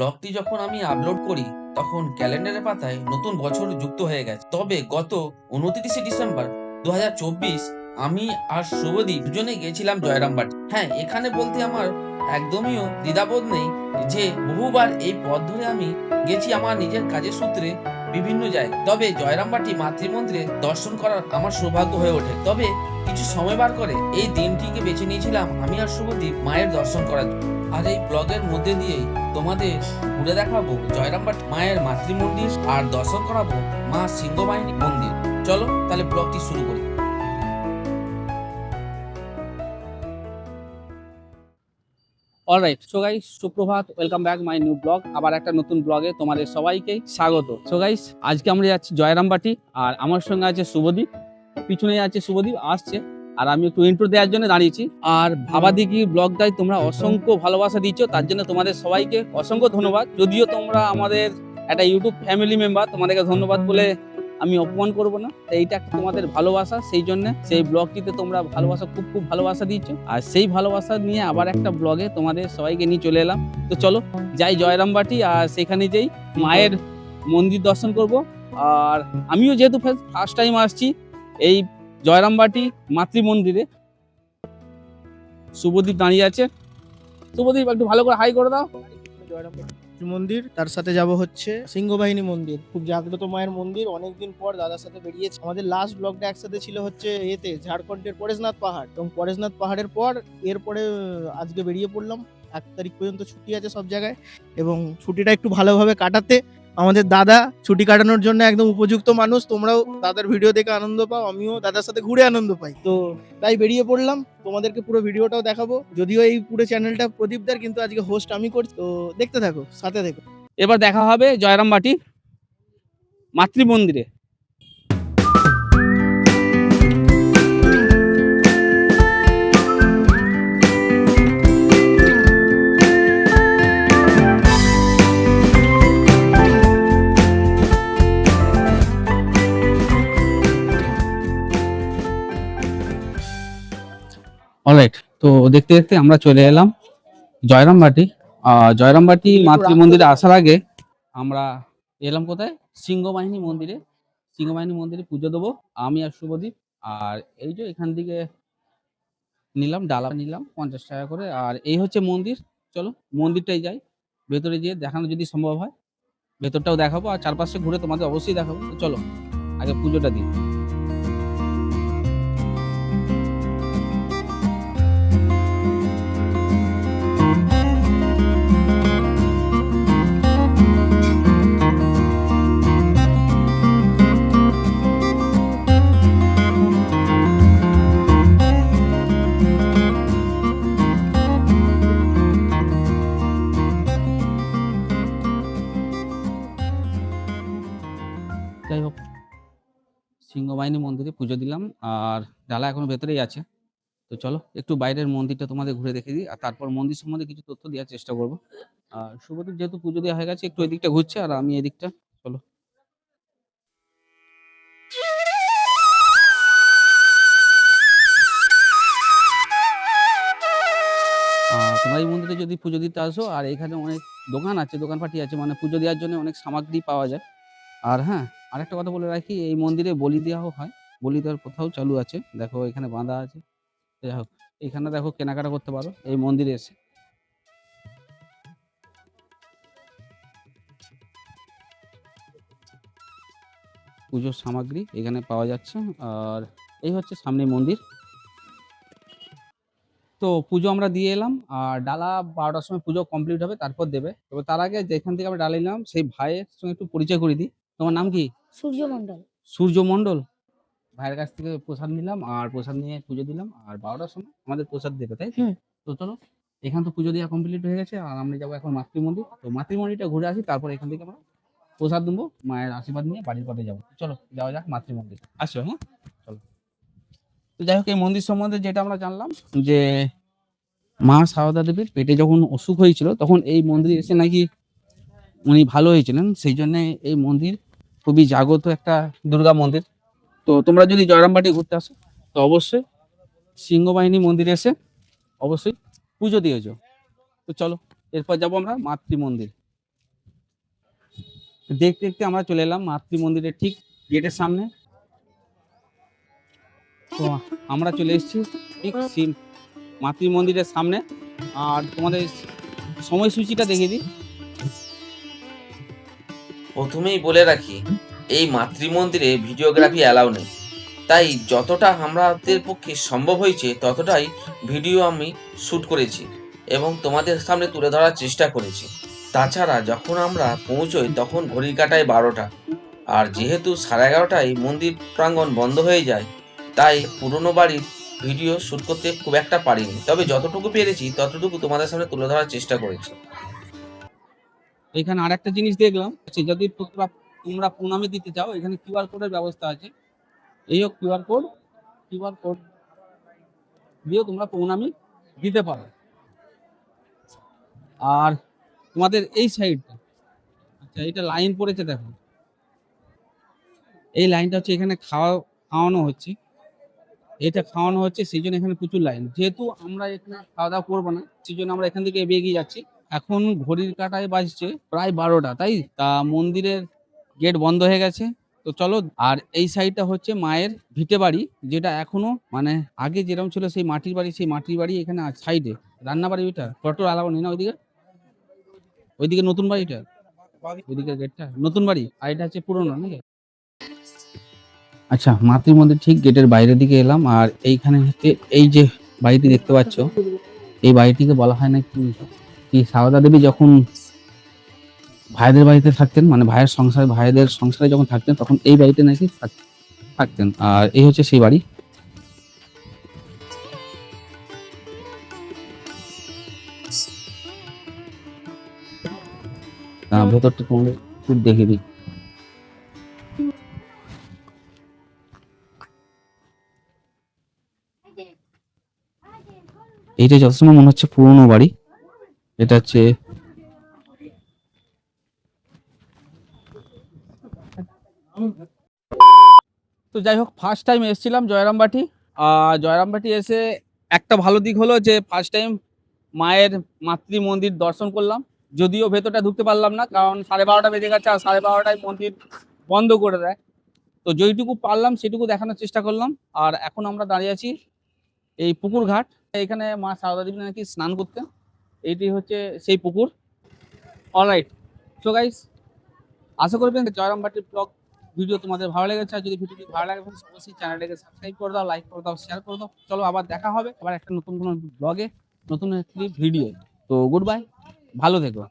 ব্লগটি যখন আমি আপলোড করি, তখন ক্যালেন্ডারের পাতায় নতুন বছর যুক্ত হয়ে গেছে। তবে গত উনত্রিশে ডিসেম্বর দুহাজার চব্বিশ আমি আর শুভদীপ দুজনে গেছিলাম জয়রামবাটি হ্যাঁ এখানে বলতে আমার একদমইও দ্বিধাবোধ নেই যে বহুবার এই পথ ধরে আমি গেছি আমার নিজের কাজের সূত্রে বিভিন্ন জায়গায়। তবে জয়রামবাটি মাতৃমন্দিরে দর্শন করার আমার সৌভাগ্য হয়ে ওঠে। তবে কিছু সময় বার করে এই দিনটিকে বেছে নিয়েছিলাম আমি আর শুভদীপ মায়ের দর্শন করার জন্য। আর এই ব্লগের মধ্যে দিয়েই তোমাদের ঘুরে দেখাবো জয়রামবাট মায়ের মাতৃমন্দির আর দর্শন করাবো মা সিংহবাহিনী মন্দির। চলো তাহলে ব্লগটি শুরু করি। অলরাইট সো গাইস সুপ্রভাত welcome back my new blog আবার একটা নতুন ব্লগে তোমাদের সবাইকে স্বাগত। সো গাইস আজকে আমরা যাচ্ছি জয়রামবাটি আর আমার সঙ্গে আছে শুভদীপ পিছনে আছে শুভদীপ, আসছে। আর আমি একটু ইন্ট্রো দেওয়ার জন্য দাঁড়িয়েছি। আর ভাবাদিকি ব্লগটাই তোমরা অসংখ্য ভালোবাসা দিচ্ছ তার জন্য তোমাদের সবাইকে অসংখ্য ধন্যবাদ। যদিও তোমরা আমাদের একটা ইউটিউব ফ্যামিলি মেম্বার তোমাদেরকে ধন্যবাদ বলে আমি অপমান করব না এইটা একটা তোমাদের ভালোবাসা, সেই জন্য সেই ব্লগটিতে তোমরা ভালোবাসা, খুব খুব ভালোবাসা দিচ্ছ আর সেই ভালোবাসা নিয়ে আবার একটা ব্লগে তোমাদের সবাইকে নিয়ে চলে এলাম। তো চলো, যাই জয়রামবাটি আর সেখানে যেই মায়ের মন্দির দর্শন করব। আর আমিও যেহেতু ফার্স্ট টাইম আসছি, এই জয়রামবাটি মাতৃ মন্দিরে শুভদীপ দাঁড়িয়ে আছে। শুভদীপ একটু ভালো করে হাই করে দাও। মন্দির তার সাথে যাব হচ্ছে সিংহবাহিনী মন্দির। খুব জাগ্রত মায়ের মন্দির। অনেকদিন পর দাদার সাথে বেরিয়েছে। আমাদের লাস্ট ব্লগটা একসাথে ছিল হচ্ছে এতে, ঝাড়খণ্ডের পরেশনাথ পাহাড়। এবং পরেশনাথ পাহাড়ের পর এরপরে আজকে বেরিয়ে পড়লাম। এক তারিখ পর্যন্ত ছুটি আছে সব জায়গায়। এবং ছুটিটা একটু ভালোভাবে কাটাতে আমাদের দাদা ছুটি কাটানোর জন্য একদম উপযুক্ত মানুষ। তোমরাও দাদার ভিডিও দেখে আনন্দ পাও, আমিও দাদার সাথে ঘুরে আনন্দ পাই। তো তাই বেরিয়ে পড়লাম। তোমাদেরকে পুরো ভিডিওটাও দেখাবো। যদিও এই পুরো চ্যানেলটা প্রদীপদার কিন্তু আজকে হোস্ট আমি করছি। তো দেখতে থাকো, সাথে দেখো। এবার দেখা হবে জয়রামবাটি মাতৃ মন্দিরে তো দেখতে দেখতে আমরা চলে এলাম জয়রামবাটি। জয়রামবাটি মাতৃ মন্দিরে আসার আগে আমরা এলাম কোথায়? সিংহবাহিনী মন্দিরে। সিংহবাহিনী মন্দিরে পুজো দেবো আমি আর শুভদীপ। আর এই যে এখান থেকে নিলাম ডালা নিলাম পঞ্চাশ টাকা করে। আর এই হচ্ছে মন্দির। চলো মন্দিরটাই যাই। ভেতরে গিয়ে দেখানো যদি সম্ভব হয় ভেতরটাও দেখাবো। আর চারপাশে ঘুরে তোমাদের অবশ্যই দেখাবো। চলো আগে পুজোটা দিই। যাই হোক, সিংহবাহিনী মন্দিরে পুজো দিলাম আর ডালা এখনও ভেতরেই আছে। তো চলো, একটু বাইরের মন্দিরটা তোমাদের ঘুরে দেখে দিই আর তারপর মন্দির সম্বন্ধে কিছু তথ্য দেওয়ার চেষ্টা করব। আর শুভদীপ যেহেতু পুজো দেওয়া হয়ে গেছে, একটু এদিকটা ঘুরছে আর আমি এদিকটা, চলো। তোমরা এই মন্দিরে যদি পুজো দিতে আসো, আর এখানে অনেক দোকান আছে দোকানপাটি আছে মানে পুজো দেওয়ার জন্য অনেক সামগ্রী পাওয়া যায়। আর হ্যাঁ আরেকটা কথা বলে রাখি, এই মন্দিরে বলি দেওয়াও হয়, বলি দেওয়ার কোথাও চালু আছে। দেখো এখানে বাঁধা আছে। যাই হোক, এখানে দেখো কেনাকাটা করতে পারো, এই মন্দিরে এসে। পুজোর সামগ্রী এখানে পাওয়া যাচ্ছে, আর এই হচ্ছে সামনে মন্দির। তো পুজো আমরা দিয়ে এলাম, আর ডালা বারোটার সময় পুজো কমপ্লিট হবে, তারপর দেবে। তবে তার আগে যেখান থেকে আমরা ডালা নিলাম, সেই ভাইয়ের সঙ্গে একটু পরিচয় করে দিই। তোমার নাম কি? সূর্যমণ্ডল। সূর্য মণ্ডল ভাইয়ের কাছ থেকে প্রসাদ নিলাম আর প্রসাদ নিয়ে পুজো দিলাম আর বারোটার সময় আমাদের প্রসাদ দেবে তাই তো? তো চলো এখান তো পুজো দেওয়া কমপ্লিট হয়ে গেছে আর আমরা যাব এখন মাতৃ মন্দির। তো মাতৃ মন্দিরটা ঘুরে আসি তারপর এখান থেকে আমরা প্রসাদ নেব মায়ের আশীর্বাদ নিয়ে বাড়ির পথে যাব। চলো যাওয়া যাক মাতৃ মন্দির। আসো হ্যাঁ? চলো। তো যাই হোক এই মন্দির সম্বন্ধে যেটা আমরা জানলাম যে মা সারদা দেবীর পেটে যখন অসুখ হয়েছিল তখন এই মন্দিরে এসে নাকি উনি ভালো হয়েছিলেন। সেই জন্য এই মন্দির খুবই জাগ্রত একটা দুর্গা মন্দির। তো তোমরা যদি জয়রামবাটি ঘুরতে আসো, তো অবশ্যই সিংহবাহিনী মন্দিরে এসে অবশ্যই পুজো দিয়েছ তো চলো, এরপর যাব আমরা মাতৃ মন্দির। দেখতে দেখতে আমরা চলে এলাম মাতৃ মন্দিরের ঠিক গেটের সামনে। তো আমরা চলে এসেছি ঠিক মাতৃ মন্দিরের সামনে। আর তোমাদের সময়সূচিটা দেখিয়ে দিই। প্রথমেই বলে রাখি, এই মাতৃমন্দিরে ভিডিওগ্রাফি অ্যালাউ নেই। তাই যতটা আমাদের পক্ষে সম্ভব হয়েছে, ততটাই ভিডিও আমি শ্যুট করেছি এবং তোমাদের সামনে তুলে ধরার চেষ্টা করেছি। তাছাড়া যখন আমরা পৌঁছোই, তখন ঘড়ির কাটায় বারোটা। আর যেহেতু সাড়ে এগারোটায় মন্দির প্রাঙ্গণ বন্ধ হয়ে যায়, তাই পুরনো বাড়ির ভিডিও শ্যুট করতে খুব একটা পারিনি। তবে যতটুকু পেরেছি, ততটুকু তোমাদের সামনে তুলে ধরার চেষ্টা করেছি। এখানে আর একটা জিনিস দেখলাম যদি তোমরা তোমরা প্রণামী দিতে চাও, এখানে কিউআর কোডের ব্যবস্থা আছে। এই হোক কিউআর কোড কিউআর কোড দিয়েও তোমরা প্রণামী দিতে পারো। আর তোমাদের এই সাইডটা আচ্ছা এটা লাইন পড়েছে দেখো। এই লাইনটা হচ্ছে এখানে খাওয়া, খাওয়ানো হচ্ছে। এটা খাওয়ানো হচ্ছে, সেই জন্য এখানে প্রচুর লাইন। যেহেতু আমরা এখানে খাওয়া দাওয়া করব না, সেই জন্য আমরা এখান থেকে এগিয়ে যাচ্ছি। এখন ঘড়ির কাটায় বাজছে প্রায় বারোটা, তাই? তা মন্দিরের গেট বন্ধ হয়ে গেছে। তো চলো, আর এই সাইডটা হচ্ছে মায়ের ভিটে বাড়ি, যেটা এখনও মানে আগে যেরকম ছিল সেই মাটির বাড়ি, সেই মাটির বাড়ি এখানে সাইডে। রান্না বাড়ি ওইটা? টোটো আলাদা নেই না ওইদিকে? ওইদিকে নতুন বাড়িটা ওইদিকে গেটটা? নতুন বাড়ি? আর এটা হচ্ছে পুরনো নাকি? আচ্ছা মাতৃ মন্দির ঠিক গেটের বাইরের দিকে এলাম, আর এইখানে হচ্ছে এই যে বাড়িটি দেখতে পাচ্ছ, এই বাড়িটিকে বলা হয় না কি কি সারদা দেবী যখন ভাইদের বাড়িতে থাকতেন মানে ভাইয়ের সংসারে, ভাইদের সংসারে যখন থাকতেন, তখন এই বাড়িতে নাকি থাক- থাকতেন। আর এই হচ্ছে সেই বাড়ি। ভেতরটা তোমাদের একটু দেখে দিই। এইটা যতসময় মনে হচ্ছে পুরোনো বাড়ি। এটা হচ্ছে তো যাই হোক ফার্স্ট টাইম এসেছিলাম জয়রামবাটি জয়রামবাটি এসে একটা ভালো দিক হলো যে ফার্স্ট টাইম মায়ের মাতৃ মন্দির দর্শন করলাম। যদিও ভেতরটা ঢুকতে পারলাম না, কারণ সাড়ে বারোটা বেজে গেছে আর সাড়ে বারোটায় মন্দির বন্ধ করে দেয়। তো যেইটুকু পারলাম, সেটুকু দেখানোর চেষ্টা করলাম। আর এখন আমরা দাঁড়িয়ে আছি এই পুকুর ঘাট। এখানে মা সারদা দেবী নাকি স্নান করতেন এইটি হচ্ছে সেই পুকুর। অলরাইট সো গাইস আশা করবেন জয়রামবাটির ব্লগ ভিডিও তোমাদের ভালো লেগেছে। আর যদি ভিডিওটি ভালো লাগে অবশ্যই চ্যানেলটাকে সাবস্ক্রাইব করে দাও লাইক করে দাও শেয়ার করে দাও। চলো আবার দেখা হবে, আবার একটা নতুন কোনো ব্লগে নতুন একটি ভিডিও তো গুড বাই ভালো থেকো।